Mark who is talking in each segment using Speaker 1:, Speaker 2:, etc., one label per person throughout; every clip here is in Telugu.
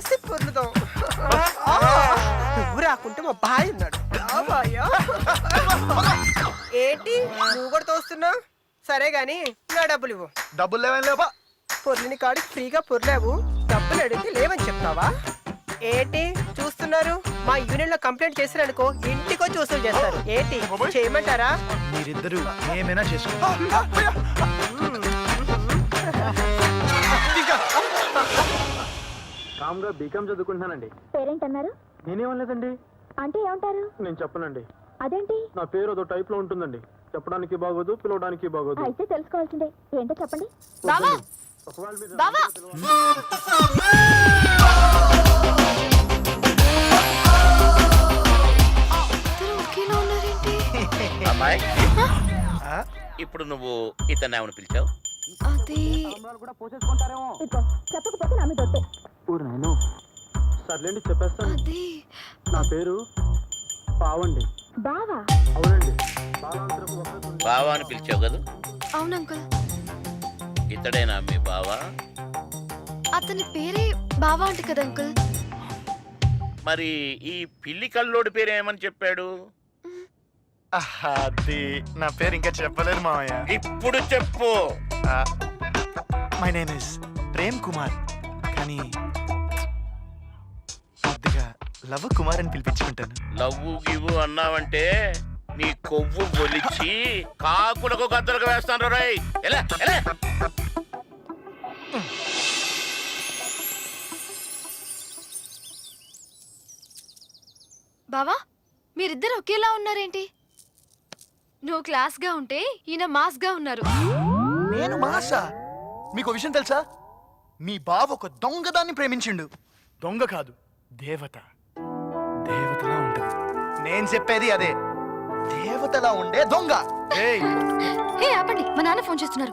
Speaker 1: కలిసి పొర్లుదాం నువ్వు రాకుంటే మా బాయ్ ఉన్నాడు? ఏంటి? నువ్వు కూడా తోస్తున్నావు? సరే గాని నా డబ్బులు ఇవ్వు.
Speaker 2: డబ్బులు లేవని లేపా
Speaker 1: పొర్లిని కాడికి ఫ్రీగా పొర్లేవు. డబ్బులు అడిగితే లేవని చెప్తావా? ఏంటి? చూస్తున్నారు? మా యూనియన్లో కంప్లైంట్ చేసిరనుకో ఇంటికి వచ్చి వసూలు చేస్తారు. ఏంటి? చేయమంటారా?
Speaker 2: మీరిద్దరు ఏమైనా చేసుకో
Speaker 3: కామ్గా బీకామ్ చదువుకుంటున్నానండి.
Speaker 4: పేరెంట్ అన్నారు
Speaker 3: నేనేమనలేదండి.
Speaker 4: అంటే ఏమంటారు?
Speaker 3: నేను చెప్పనండి.
Speaker 4: అదేంటి?
Speaker 3: నా పేరు అదో టైప్లో ఉంటుందండి. చెప్పడానికి బాగోదు పిలవడానికి బాగోదు.
Speaker 4: అయితే తెలుసుకోవాల్సిందే. ఏంటో చెప్పండి.
Speaker 5: బావా
Speaker 3: ఒకవేళ మీరు
Speaker 5: బావా ఇద్దరు ఒకేలా ఉన్నారేంటి?
Speaker 6: అమ్మాయి? ఇప్పుడు నువ్వు ఇతన్ని ఏమని పిలిచావు?
Speaker 5: అది
Speaker 3: కూడా పోసేసుకుంటారేమో
Speaker 4: ఇదిగో చెప్పకపోతే నా మీద ఒట్టే
Speaker 3: ఊరు నేను. సర్లేండి చెప్పేస్తాను.
Speaker 5: అది
Speaker 3: నా పేరు పావండి.
Speaker 4: బావా?
Speaker 3: అవునండి.
Speaker 6: బావా అని పిలిచావు కదా?
Speaker 5: అవును అంకుల్.
Speaker 6: ఇతడేనా మీ బావా?
Speaker 5: అతని పేరే బావా అంటే కదా అంకుల్.
Speaker 6: మరి ఈ పిల్లి కల్లోడి పేరు ఏమని చెప్పాడు?
Speaker 2: అది నా పేరు ఇంకా చెప్పలేదు మామయ్య
Speaker 6: ఇప్పుడు చెప్పు.
Speaker 2: My name is Prem Kumar కానీ కొద్దిగా లవ్ కుమార్ అని పిలిపించుకుంటాను.
Speaker 6: లవ్వు గివ్వు అన్నావంటే నీ కొవ్వు గొలిచి కాకులకు గద్దలకు వేస్తాను రై ఎలా ఎలా?
Speaker 5: బావా మీరిద్దరు ఒకేలా ఉన్నారేంటి? నువ్వు క్లాస్గా ఉంటే ఈయన మాస్గా ఉన్నారు.
Speaker 2: నేను మాసా మీకు విషయం తెలుసా? మీ బావ ఒక దొంగదాన్ని ప్రేమించిండు. దొంగ కాదు దేవత. దేవతలా ఉంటది. నేను చెప్పేది అదే. దేవతలా ఉండే దొంగ. ఏయ్!
Speaker 5: హే ఆపండి. మా నాన్న ఫోన్ చేస్తున్నారు.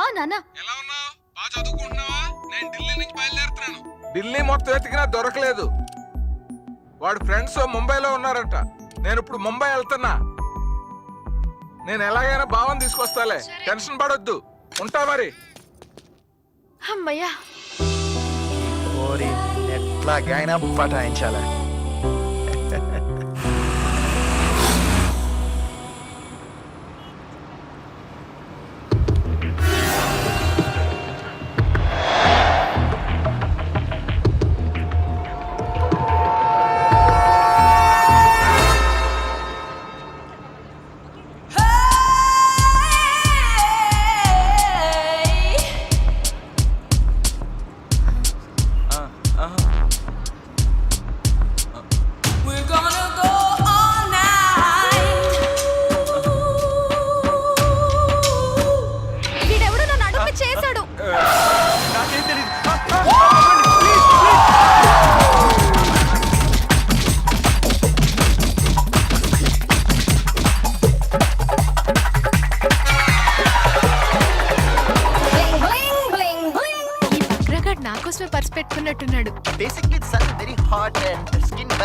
Speaker 5: ఆ నాన్న.
Speaker 7: ఎలా ఉన్నావు? బాగా చదువుకుంటున్నావా? నేను ఢిల్లీ నుంచి బయలుదేరుతున్నాను. ఢిల్లీ మొత్తం ఎతికినా దొరకలేదు. వాడు ఫ్రెండ్స్ ముంబైలో ఉన్నారంట. నేను ఇప్పుడు ముంబై వెళ్తున్నా. నేను ఎలాగైనా భావం తీసుకొస్తాలే. టెన్షన్ పడొద్దు. ఉంటా మరి
Speaker 5: అమ్మయ్యా.
Speaker 2: ఓరి ఎట్లాగైనా పటాయించాలా?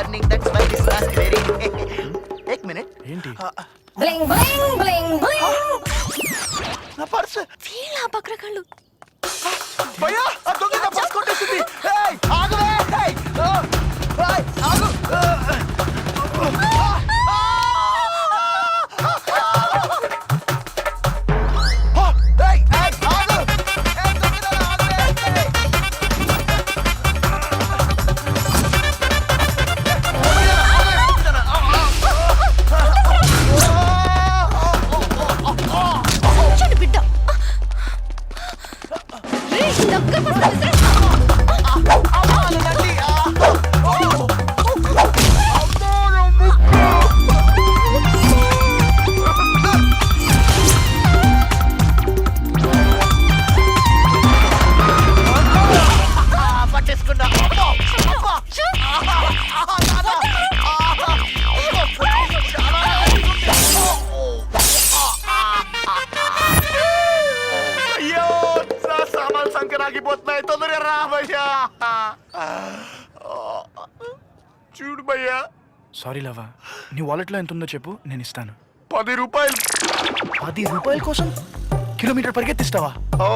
Speaker 2: Morning that's why this task very Ek minute ఏంటి?
Speaker 8: బ్లింగ్ బ్లింగ్ బ్లింగ్ బ్లింగ్
Speaker 2: నా పర్స్
Speaker 5: వీళ్ళ
Speaker 2: బక్రకాళ్ళు రా భయ్యా చూడు భయ్యా.
Speaker 9: సారీ లవా నీ వాలెట్లో ఎంత ఉందో చెప్పు నేను ఇస్తాను.
Speaker 2: పది రూపాయలు.
Speaker 9: పది రూపాయల కోసం కిలోమీటర్ పరిగెత్తిస్తావా?
Speaker 2: ఓ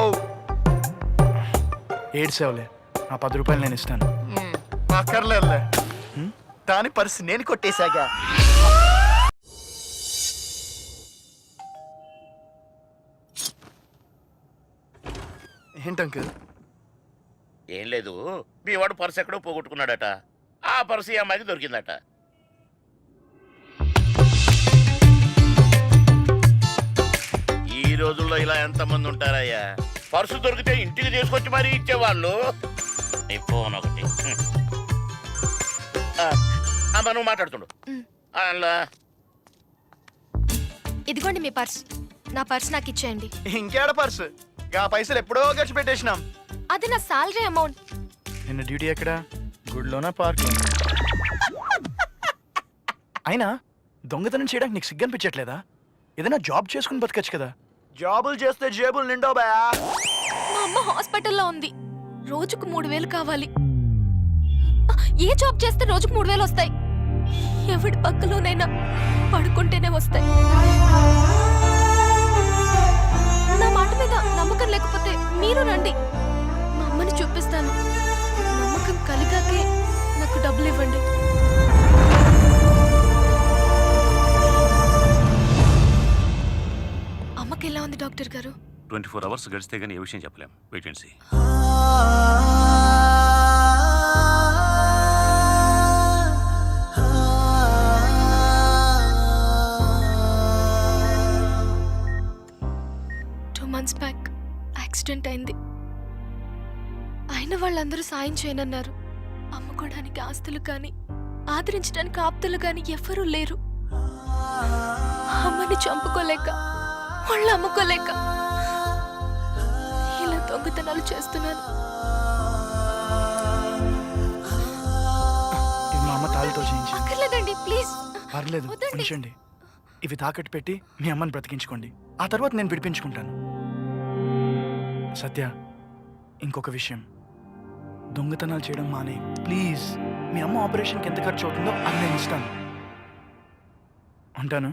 Speaker 9: ఏడు సేవలే ఆ పది రూపాయలు నేను ఇస్తాను.
Speaker 2: అక్కర్లేదులే. దాని పరిస్థితి నేను కొట్టేశాగా. ఏంటంకుల్
Speaker 6: ఏం లేదు. మీ వాడు పర్సు ఎక్కడో పోగొట్టుకున్నాడట. ఆ పర్సు ఈ అమ్మాయికి దొరికిందట. ఈ రోజుల్లో ఇలా ఎంతమంది ఉంటారయ్యా? పర్సు దొరికితే ఇంటికి తీసుకొచ్చి మరీ ఇచ్చేవాళ్ళు. నీ ఫోన్ ఒకటి. అమ్మ నువ్వు మాట్లాడుతుండు. అలా.
Speaker 5: ఇదిగోండి మీ పర్స్. నా పర్స్ నాకు ఇచ్చేయండి.
Speaker 2: ఇంకేడ పర్సు? ఆ పైసలు ఎప్పుడో ఖర్చు పెట్టేసినాం
Speaker 5: అది నా సాలరీ అమౌంట్.
Speaker 2: నిన్న డ్యూటీ ఎక్కడ? గుడిలోనా పార్క్ అయినా దొంగతనం చేయడానికి నీకు సిగ్గనిపించట్లేదా ఏదైనా జాబ్ చేసుకుని బతకచ్చు కదా. జాబులు చేస్తే జేబులు నిండో బా
Speaker 5: మా అమ్మ హాస్పిటల్లో ఉంది. రోజుకు మూడు వేలు కావాలి. ఏ జాబ్ చేస్తే రోజుకు మూడు వేలు వస్తాయి? ఎవడి పక్కలోనైనా పడుకుంటేనే వస్తాయి.
Speaker 10: ట్వంటీ ఫోర్ అవర్స్ గడిస్తే కానీ ఏ విషయం చెప్పలేం. Wait and see
Speaker 5: two months back accident అయింది. అయిన వాళ్ళందరూ సాయం చేయనన్నారు. అమ్ముకోవడానికి ఆస్తులు కానీ ఆదరించడానికి ఆప్తులు కానీ ఎవ్వరూ లేరు. అమ్మని చంపుకోలేక వాళ్ళు అమ్ముకోలేక. దొంగతనాలు చేస్తున్నాను.
Speaker 2: ఇది మా అమ్మ తాళితో చేయించి.
Speaker 5: అక్కర్లేదండి ప్లీజ్.
Speaker 2: పర్లేదు
Speaker 5: వద్దండి.
Speaker 2: ఉంచండి. ఇవి తాకట్టు పెట్టి మీ అమ్మని బ్రతికించుకోండి. ఆ తర్వాత నేను విడిపించుకుంటాను. సత్య ఇంకొక విషయం. దొంగతనాలు చేయడం మానే. ప్లీజ్ మీ అమ్మ ఆపరేషన్కి ఎంత ఖర్చు అవుతుందో అది నేను ఇస్తాను. ఉంటాను?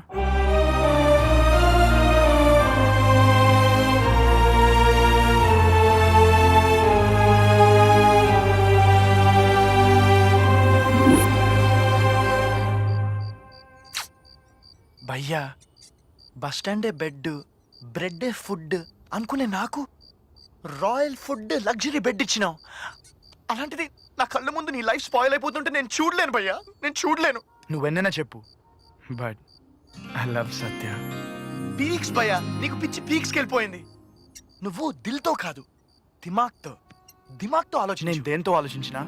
Speaker 2: భయ్యా బస్ స్టాండే బెడ్ బ్రెడ్డే ఫుడ్ అనుకునే నాకు రాయల్ ఫుడ్ లగ్జరీ బెడ్ ఇచ్చినావు. అలాంటిది నా కళ్ళ ముందు నీ లైఫ్ స్పాయిల్ అయిపోతుంటే నేను చూడలేను భయ్యా నేను చూడలేను. నువ్వెన్నైనా చెప్పు. But I love Satya. Peaks భయ్యా నీకు పిచ్చి పీక్స్కి వెళ్ళిపోయింది. నువ్వు దిల్తో కాదు దిమాగ్తో దిమాగ్తో ఆలోచన నేను దేంతో ఆలోచించినా?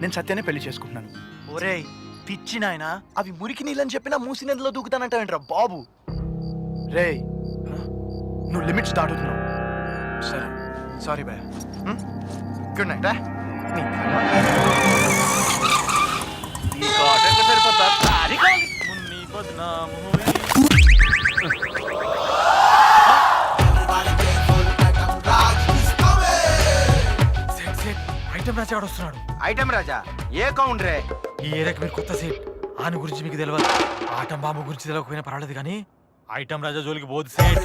Speaker 2: నేను సత్యానే పెళ్ళి చేసుకుంటున్నాను. ఒరేయ్ పిచ్చి నాయనా అవి మురికి నీళ్ళని చెప్పినా మూసి నదిలో దూకుతానంటావేంట్రా బాబు? రేయ్ నువ్వు లిమిట్స్ దాటుతున్నావు. సరే sorry bye good night
Speaker 9: item Raja వస్తున్నాడు
Speaker 2: ఐటమ్ రాజా ఏ కౌంట్ రే?
Speaker 9: ఈ ఏరియాకి మీరు కొత్త సీట్. ఆయన గురించి మీకు తెలియదు ఆటం బాంబు గురించి తెలియకపోయినా పర్వాలేదు కానీ ఐటమ్ రాజా జోలికి పోదు. సేట్